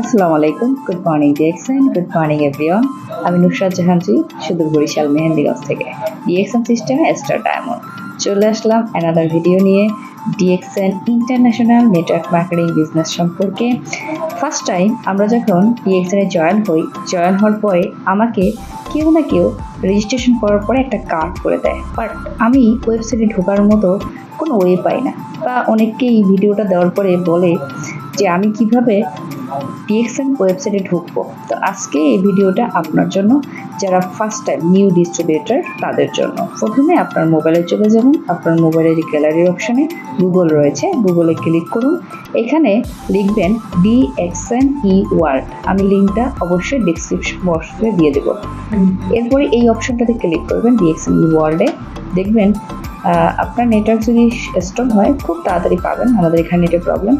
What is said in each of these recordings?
আসসালামু আলাইকুম good morning DXN good morning everyone আমি নুসরাত জাহানজি সুদূর বরিশাল মেহেন্দিগঞ্জ থেকে। ডিএক্সএন সিস্টেমে স্টার ডায়মন্ড চলে আসলাম অ্যানাদার ভিডিও নিয়ে। DXN international network marketing business সম্পর্কে। ফার্স্ট টাইম আমরা যখন ডিএক্সএনে জয়েন হই জয়েন হওয়ার পরে আমাকে কেউ না কেউ রেজিস্ট্রেশন করার পরে একটা কার্ড করে দেয়। বাট আমি ওয়েবসাইটে ঢোকার মতো কোনো ওয়ে পাই না। বা অনেককেই ভিডিওটা দেওয়ার পরে বলে যে, আমি কীভাবে ডিএক্সএন ওয়েবসাইটে ঢুকবো। তো আজকে এই ভিডিওটা আপনার জন্য, যারা ফার্স্ট টাইম নিউ ডিস্ট্রিবিউটার তাদের জন্য। প্রথমে আপনার মোবাইলে চলে যাবেন। আপনার মোবাইলের গ্যালারি অপশানে গুগল রয়েছে। গুগলে ক্লিক করুন। এখানে লিখবেন ডিএক্সএন ই ওয়ার্ল্ড আমি লিঙ্কটা অবশ্যই ডিসক্রিপশন বক্সে দিয়ে দেবো। এরপরে এই অপশনটাতে ক্লিক করবেন ডিএক্সএন ই ওয়ার্ল্ডে দেখবেন আপনার নেটওয়ার্ক যদি স্ট্রং হয়, খুব তাড়াতাড়ি পাবেন। আমাদের এখানে নেটের প্রবলেম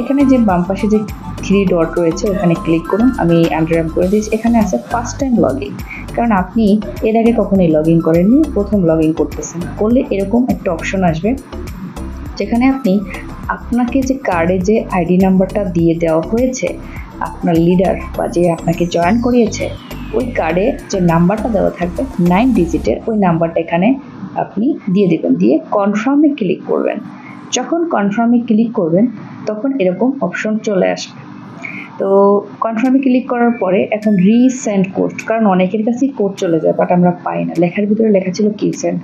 এখানে যে বাম পাশে যে থ্রি ডট রয়েছে ওখানে ক্লিক করুন। আমি আন্ডারঅ্যাপ করে দিয়েছি। এখানে আছে ফার্স্ট টাইম লগ ইন কারণ আপনি এর আগে কখনোই লগ ইন করেননি, প্রথম লগ ইন করতেছেন। করলে এরকম একটা অপশন আসবে, যেখানে আপনি আপনাকে যে কার্ডে যে আইডি নাম্বারটা দিয়ে দেওয়া হয়েছে, আপনার লিডার বা যে আপনাকে জয়েন করিয়েছে, ওই কার্ডে যে নাম্বারটা দেওয়া থাকবে নাইন ডিজিটের ওই নাম্বারটা এখানে আপনি দিয়ে দেবেন। দিয়ে কনফার্মে ক্লিক করবেন। যখন কনফার্মে ক্লিক করবেন, তখন এরকম অপশন চলে আসবে। তো কনফার্মে ক্লিক করার পরে এখন রিসেন্ড কোড কারণ অনেকের কাছেই কোড চলে যায় বাট আমরা পাই না। লেখার ভিতরে লেখা ছিল কি সেন্ড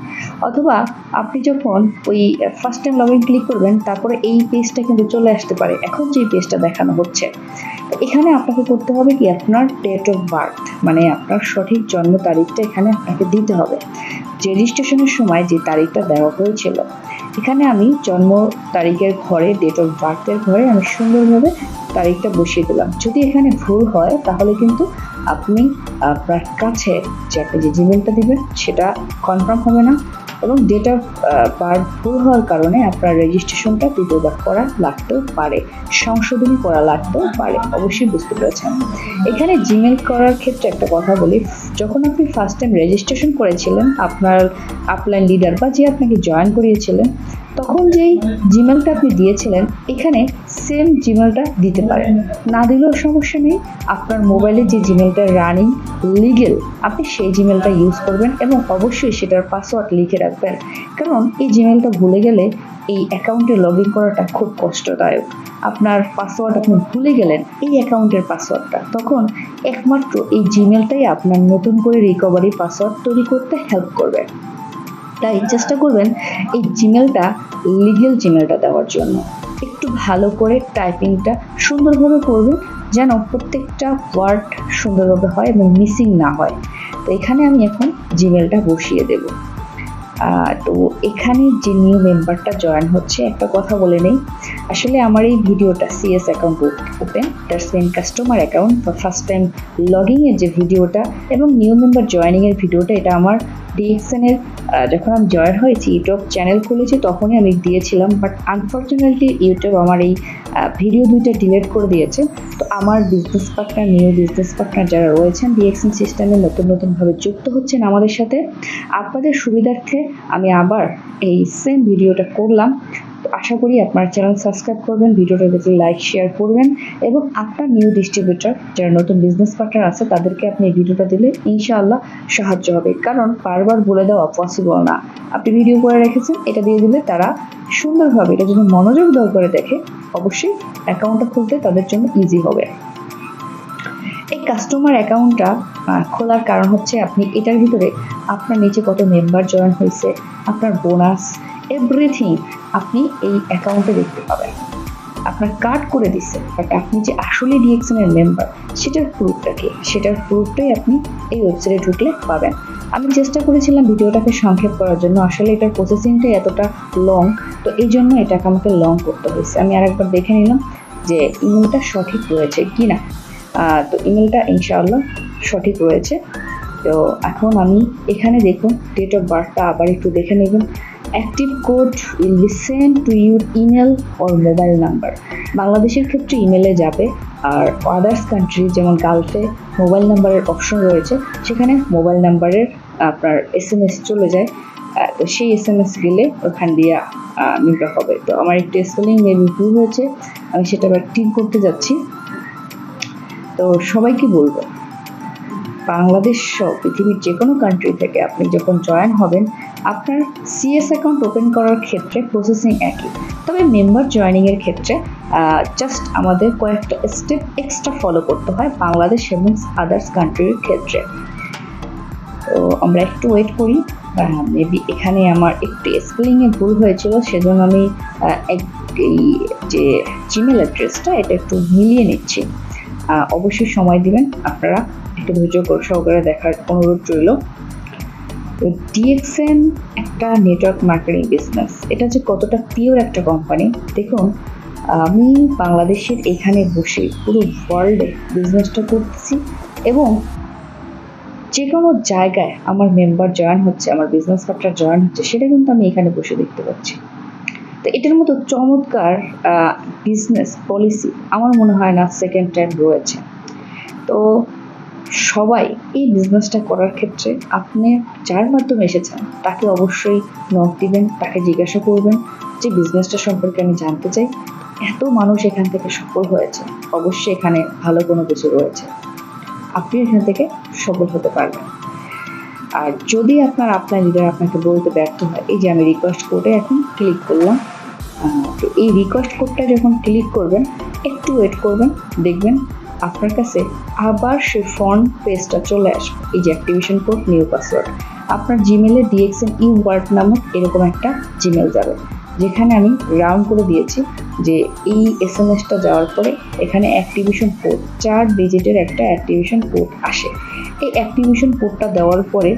অথবা আপনি যখন ওই first time log in click করবেন, তারপরে এই পেজটা কিন্তু চলে আসতে পারে। এখন যে পেজটা দেখানো হচ্ছে, এখানে আপনাকে করতে হবে কি? আপনার ডেট অফ বার্থ মানে আপনার সঠিক জন্ম তারিখটা এখানে আপনাকে দিতে হবে। যে রেজিস্ট্রেশনের সময় যে তারিখটা দেওয়া হয়েছিল, এখানে আমি জন্ম তারিখের ঘরে ডেট অফ বার্থের ঘরে আমি সুন্দরভাবে তারিখটা বসিয়ে দিলাম। যদি এখানে ভুল হয়, তাহলে কিন্তু আপনি আপনার কাছে যে আপনি যে জিমেলটা দিবেন, সেটা কনফার্ম হবে না এবং ডেট অফ বার্থ ভুল হওয়ার কারণে আপনার রেজিস্ট্রেশনটা দ্বিতীয়বার করা লাগতেও পারে, সংশোধনী করা লাগতেও পারে, অবশ্যই বুঝতে পেরেছেন। এখানে জিমেল করার ক্ষেত্রে একটা কথা বলি, যখন আপনি ফার্স্ট টাইম রেজিস্ট্রেশন করেছিলেন, আপনার আপলাইন লিডার বা যে আপনাকে জয়েন করিয়েছিলেন তখন যেই জিমেলটা আপনি দিয়েছিলেন, এখানে সেম জিমেলটা দিতে পারেন। না দিলেও সমস্যা নেই, আপনার মোবাইলে যে জিমেলটা রানিং লিগেল আপনি সেই জিমেলটা ইউজ করবেন এবং অবশ্যই সেটার পাসওয়ার্ড লিখে রাখবেন। কারণ এই জিমেলটা ভুলে গেলে এই অ্যাকাউন্টে লগ ইন করাটা খুব কষ্টদায়ক। আপনার পাসওয়ার্ড আপনি ভুলে গেলেন, এই অ্যাকাউন্টের পাসওয়ার্ডটা তখন একমাত্র এই জিমেলটাই আপনার নতুন করে রিকভারি পাসওয়ার্ড তৈরি করতে হেল্প করবে। তাই চেষ্টা করবেন এই জিমেলটা লিগেল জিমেলটা দেওয়ার জন্য। একটু ভালো করে টাইপিংটা সুন্দরভাবে করবেন, যেন প্রত্যেকটা ওয়ার্ড সুন্দরভাবে হয় এবং মিসিং না হয়। তো এখানে আমি এখন জিমেলটা বসিয়ে দেব। তো এখানে যে নিউ মেম্বারটা জয়েন হচ্ছে, একটা কথা বলে নেই। আসলে আমার এই ভিডিওটা CS account open that's customer account বা ফার্স্ট টাইম লগিংয়ের যে ভিডিওটা এবং নিউ মেম্বার জয়েনিংয়ের ভিডিওটা, এটা আমার ডিএক্সএনের যখন আমি জয়েন হয়েছি, ইউটিউব চ্যানেল খুলেছি, তখনই আমি দিয়েছিলাম বাট আনফর্চুনেটলি ইউটিউব আমার এই ভিডিও দুইটা ডিলেট করে দিয়েছে। তো আমার business partner new business partner যারা রয়েছেন ডিএক্সএন সিস্টেমে নতুন নতুনভাবে যুক্ত হচ্ছেন আমাদের সাথে, আপনাদের সুবিধার্থে আমি আবার এই সেম ভিডিওটা করলাম। আশা করি আপনার চ্যানেল সাবস্ক্রাইব করবেন, ভিডিওটা দেখে লাইক শেয়ার করবেন এবং আপনার নিউ ডিস্ট্রিবিউটর যারা নতুন বিজনেস পার্টনার আছে, তাদেরকে আপনি এই ভিডিওটা দিলে ইনশাআল্লাহ সাহায্য হবে। কারণ বারবার বলে দেওয়া পসিবল না। আপনি ভিডিও করে রেখেছেন, এটা দিয়ে দিলে তারা সুন্দরভাবে, এটা যদি মনোযোগ করে দেখে, অবশ্যই অ্যাকাউন্টটা খুলতে তাদের জন্য ইজি হবে। এই কাস্টমার অ্যাকাউন্টটা খোলার কারণ হচ্ছে আপনি এটার ভিতরে আপনার নিচে কত মেম্বার জয়েন হয়েছে, আপনার বোনাস এভরিথিং আপনি এই অ্যাকাউন্টে দেখতে পাবেন। আপনার কার্ড করে দিচ্ছে বাট আপনি যে আসলে ডিএক্সএনের মেম্বার সেটার প্রুফটা কি? সেটার প্রুফটাই আপনি এই ওয়েবসাইটে ঢুকলে পাবেন। আমি চেষ্টা করেছিলাম ভিডিওটাকে সংক্ষেপ করার জন্য, আসলে এটার প্রসেসিংটাই এতটা লং তো এই জন্য এটাকে আমাকে লং করতে হয়েছে। আমি আরেকবার দেখে নিলাম যে ইমেলটা সঠিক রয়েছে কি না তো ইমেলটা ইনশাআল্লাহ সঠিক রয়েছে। তো এখন আমি এখানে দেখুন ডেট অফ বার্থটা আবার একটু দেখে নেবেন। Active code will be send to your email or mobile number বাংলাদেশের ক্ষেত্রে ইমেলে যাবে, আর আদার্স কান্ট্রি যেমন গালফে মোবাইল নাম্বারের অপশন রয়েছে, সেখানে মোবাইল নাম্বারের আপনার এস এম এস চলে যায়। তো সেই এস এম এস গেলে ওখান দিয়ে নিতে হবে। তো আমার একটু স্পেলিং মেবি ভুল হয়েছে, আমি সেটা আবার ঠিক করতে যাচ্ছি। তো সবাইকে বলব বাংলাদেশ সহ পৃথিবীর যে কোনো কান্ট্রি থেকে আপনি যখন জয়েন হবেন, আপনার সিএস অ্যাকাউন্ট ওপেন করার ক্ষেত্রে প্রসেসিং একই। তবে মেম্বার জয়েনিংয়ের ক্ষেত্রে জাস্ট আমাদের কয়েকটা স্টেপ এক্সট্রা ফলো করতে হয় বাংলাদেশ এবং আদার্স কান্ট্রির ক্ষেত্রে। তো আমরা একটু ওয়েট করি। মেবি এখানে আমার একটু স্পেলিংয়ে ভুল হয়েছিল, সেজন্য আমি এক- এই যে জিমেল অ্যাড্রেসটা এটা একটু মিলিয়ে নিচ্ছি। অবশ্যই সময় দিবেন। আপনারা একটু ধৈর্য করে সহকারে দেখার অনুরোধ রইল। ডিএক্সএন একটা নেটওয়ার্ক মার্কেটিং বিজনেস এটা যে কতটা পিওর একটা কোম্পানি দেখুন, আমি বাংলাদেশের এখানে বসে পুরো ওয়ার্ল্ডে বিজনেসটা করতেছি এবং যে কোনো জায়গায় আমার মেম্বার জয়েন হচ্ছে, আমার বিজনেস পার্টনার জয়েন হচ্ছে, সেটা কিন্তু আমি এখানে বসে দেখতে পাচ্ছি। তো এটার মতো চমৎকার বিজনেস পলিসি আমার মনে হয় না সেকেন্ড টাইম রয়েছে। তো সবাই এই বিজনেসটা করার ক্ষেত্রে আপনি যার মাধ্যমে এসেছেন, তাকে অবশ্যই নক দিবেন, তাকে জিজ্ঞাসা করবেন যে বিজনেসটা সম্পর্কে আমি জানতে চাই। এত মানুষ এখান থেকে সফল হয়েছে, অবশ্যই এখানে ভালো কোনো কিছু রয়েছে। আপনি এখান থেকে সফল হতে পারবেন। আর যদি আপনার আপনার লিডার আপনাকে বলতে ব্যর্থ হয়, এই যে আমি রিকোয়েস্ট কোডে এখন ক্লিক করলাম তো এই রিকোয়েস্ট কোডটা যখন ক্লিক করবেন, একটু ওয়েট করবেন, দেখবেন আপনার কাছে আবার সেই ফ্রন্ট পেজটা চলে আসবে। এই যে অ্যাক্টিভেশন কোড নিউ পাসওয়ার্ড আপনার জিমেলে ডিএক্সএন ইউ ওয়ার্ড নামক এরকম একটা জিমেল যাবে। যেখানে আমি রাউন্ড করে দিয়েছি যে এই এস এম এসটা যাওয়ার পরে এখানে অ্যাক্টিভেশন কোড চার ডিজিটের একটা অ্যাক্টিভেশন কোড আসে। এই অ্যাক্টিভেশন কোডটা দেওয়ার পরে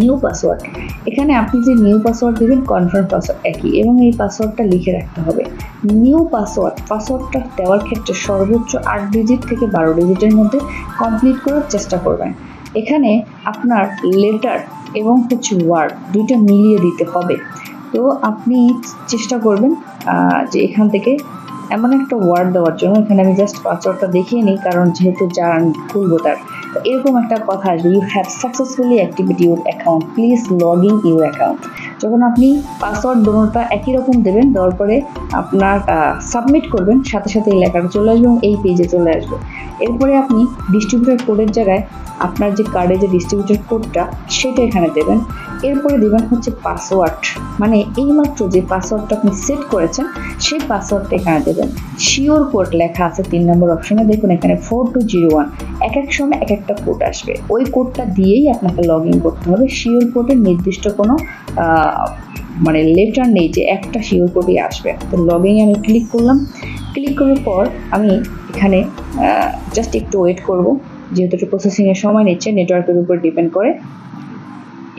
নিউ পাসওয়ার্ড এখানে আপনি যে নিউ পাসওয়ার্ড দেবেন কনফার্ম পাসওয়ার্ড একই এবং এই পাসওয়ার্ডটা লিখে রাখতে হবে। নিউ পাসওয়ার্ড পাসওয়ার্ডটা দেওয়ার ক্ষেত্রে সর্বোচ্চ আট ডিজিট থেকে বারো ডিজিটের মধ্যে কমপ্লিট করার চেষ্টা করবেন। এখানে আপনার লেটার এবং হচ্ছে ওয়ার্ড দুইটা মিলিয়ে দিতে হবে। তো আপনি চেষ্টা করবেন যে এখান থেকে এমন একটা ওয়ার্ড দেওয়ার জন্য। এখানে আমি জাস্ট পাসওয়ার্ডটা দেখিয়ে নিই, কারণ যেহেতু আমি খুলবো তার এরকম একটা কথা আসবে you have successfully activity your account please log in your account যখন আপনি পাসওয়ার্ড দোনোটা একই রকম দেবেন, দেওয়ার পরে আপনার সাবমিট করবেন, সাথে সাথে এই লেখাটা চলে আসবে এবং এই পেজে চলে আসবে। এরপরে আপনি ডিস্ট্রিবিউটার কোডের জায়গায় আপনার যে কার্ডে যে ডিস্ট্রিবিউটার কোডটা সেটা এখানে দেবেন। এরপরে দেবেন হচ্ছে পাসওয়ার্ড মানে এইমাত্র যে পাসওয়ার্ডটা আপনি সেট করেছেন, সেই পাসওয়ার্ডটা এখানে দেবেন। শিওর কোড লেখা আছে তিন নম্বর অপশনে দেখুন এখানে ফোর টু জিরো ওয়ান এক এক সময় এক একটা কোড আসবে। ওই কোডটা দিয়েই আপনাকে লগ ইন করতে হবে। শিওর কোডের নির্দিষ্ট কোনো মানে লেটার নেই যে একটা শিওর কোডই আসবে। তো লগ ইন আমি ক্লিক করলাম। ক্লিক করার পর আমি এখানে জাস্ট একটু ওয়েট করব। যেহেতু একটু প্রসেসিংয়ের সময় নিচ্ছে নেটওয়ার্কের উপর ডিপেন্ড করে।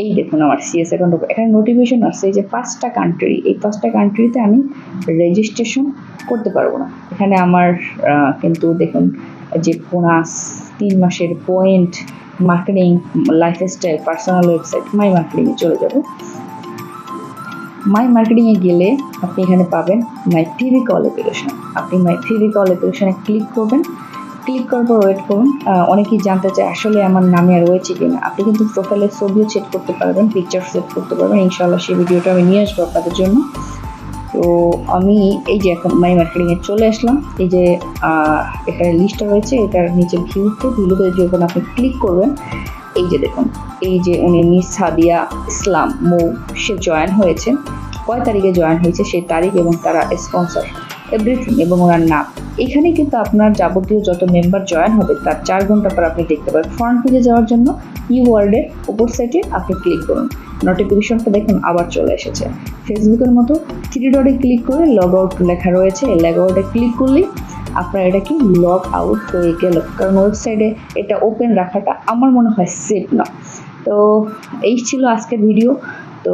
এই দেখুন আমার সিএস অ্যাকাউন্ট এখানে নোটিফিকেশন আসছে এই যে পাঁচটা কান্ট্রি এই পাঁচটা কান্ট্রিতে আমি রেজিস্ট্রেশন করতে পারব না। এখানে আমার কিন্তু দেখুন, যে বোনাস তিন মাসের point marketing lifestyle personal website my মার্কেটিংয়ে চলে যাব। মাই মার্কেটিংয়ে গেলে আপনি এখানে পাবেন মাই থিরি কল অ্যাপ্লিকেশন আপনি মাই থিরি কল অ্যাপ্লিকেশনে ক্লিক করবেন ক্লিক করার পর ওয়েট করুন অনেকেই জানতে চায় আসলে আমার নামে আর রয়েছে কিনা। আপনি কিন্তু প্রোফাইলের ছবিও সেট করতে পারবেন পিকচার সেট করতে পারবেন। ইনশাল্লাহ সেই ভিডিওটা আমি নিয়ে আসব আপনাদের জন্য। তো আমি এই যে এখন মাই মার্কেটিংয়ে চলে আসলাম। এই যে এখানে লিস্টটা রয়েছে, এটার নিচে ভিউতে ভিউতে যখন আপনি ক্লিক করবেন, এই যে দেখুন, এই যে উনি মিস সাদিয়া ইসলাম মৌ, সে জয়েন হয়েছে। কয় তারিখে জয়েন হয়েছে? সেই তারিখ এবং তারা স্পন্সর এভরিথিং এবং ওনার নাম। এখানে কিন্তু আপনার যাবতীয় যত মেম্বার জয়েন হবে, তার চার ঘণ্টা পর আপনি দেখতে পাবেন। ফ্রন্ট পেজে যাওয়ার জন্য ইউ ওয়ার্ল্ডের ওপর সাইটে আপনি ক্লিক করুন। নোটিফিকেশনটা দেখুন, আবার চলে এসেছে। ফেসবুকের মতো থ্রি ডটে ক্লিক করে লগ আউট লেখা রয়েছে। এই লগ আউটে ক্লিক করলেই আপনার এটা কি লগ আউট হয়ে গেল। কারণ ওয়েবসাইটে এটা ওপেন রাখাটা আমার মনে হয় সেফ না। তো এই ছিল আজকের ভিডিও তো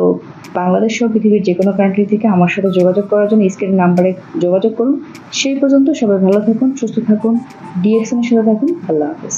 বাংলাদেশ সহ পৃথিবীর যে কোনো কান্ট্রি থেকে আমার সাথে যোগাযোগ করার জন্য স্ক্রিন নাম্বারে যোগাযোগ করুন। সেই পর্যন্ত সবাই ভালো থাকুন, সুস্থ থাকুন ডিএক্সএনের সাথে থাকুন। আল্লাহ হাফেজ।